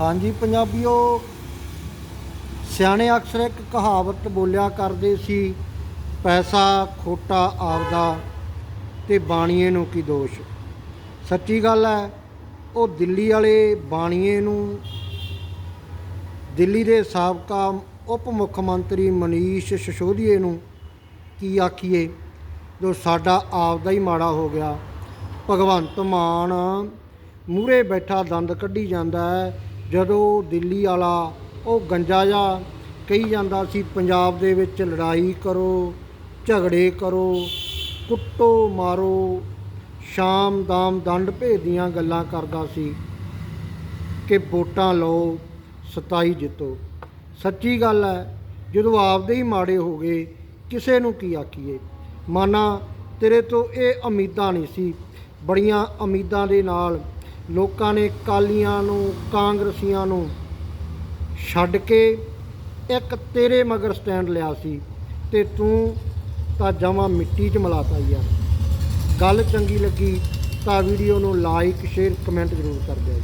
ਹਾਂਜੀ, ਪੰਜਾਬੀਓ, ਸਿਆਣੇ ਅਕਸਰ ਇੱਕ ਕਹਾਵਤ ਬੋਲਿਆ ਕਰਦੇ ਸੀ, ਪੈਸਾ ਖੋਟਾ ਆਪਦਾ ਤੇ ਬਾਣੀਏ ਨੂੰ ਕੀ ਦੋਸ਼। ਸੱਚੀ ਗੱਲ ਹੈ, ਉਹ ਦਿੱਲੀ ਵਾਲੇ ਬਾਣੀਏ ਨੂੰ, ਦਿੱਲੀ ਦੇ ਸਾਬਕਾ ਉਪ ਮੁੱਖ ਮੰਤਰੀ ਮਨੀਸ਼ ਸਸ਼ੋਦੀਏ ਨੂੰ ਕੀ ਆਖੀਏ, ਜੋ ਸਾਡਾ ਆਪਦਾ ਹੀ ਮਾੜਾ ਹੋ ਗਿਆ। ਭਗਵੰਤ ਮਾਨ ਮੂਹਰੇ ਬੈਠਾ ਦੰਦ ਕੱਢੀ ਜਾਂਦਾ ਹੈ ਜਦੋਂ ਦਿੱਲੀ ਵਾਲਾ ਉਹ ਗੰਜਾ ਜਾ ਕਹੀ ਜਾਂਦਾ ਸੀ, ਪੰਜਾਬ ਦੇ ਵਿੱਚ ਲੜਾਈ ਕਰੋ, ਝਗੜੇ ਕਰੋ, ਕੁੱਟੋ ਮਾਰੋ, ਸ਼ਾਮ ਦਾਮ ਦੰਡ ਭੇਦ ਦੀਆਂ ਗੱਲਾਂ ਕਰਦਾ ਸੀ ਕਿ ਵੋਟਾਂ ਲਓ 27 ਜਿੱਤੋ। ਸੱਚੀ ਗੱਲ ਹੈ, ਜਦੋਂ ਆਪਦੇ ਹੀ ਮਾੜੇ ਹੋ ਗਏ, ਕਿਸੇ ਨੂੰ ਕੀ ਆਖੀਏ? ਮਾਨਾ, ਤੇਰੇ ਤੋਂ ਇਹ ਉਮੀਦਾਂ ਨਹੀਂ ਸੀ। ਬੜੀਆਂ ਉਮੀਦਾਂ ਦੇ ਨਾਲ ਲੋਕਾਂ ਨੇ ਕਾਲੀਆਂ ਨੂੰ, ਕਾਂਗਰਸੀਆਂ ਨੂੰ ਛੱਡ ਕੇ ਇੱਕ ਤੇਰੇ ਮਗਰ ਸਟੈਂਡ ਲਿਆ ਸੀ ਤੇ ਤੂੰ ਤਾਂ ਜਮਾ ਮਿੱਟੀ 'ਚ ਮਿਲਾਤਾ ਯਾਰ ਗੱਲ ਚੰਗੀ ਲੱਗੀ ਤਾਂ ਵੀਡੀਓ ਨੂੰ ਲਾਈਕ ਸ਼ੇਅਰ ਕਮੈਂਟ ਜ਼ਰੂਰ ਕਰ ਦਿਓ।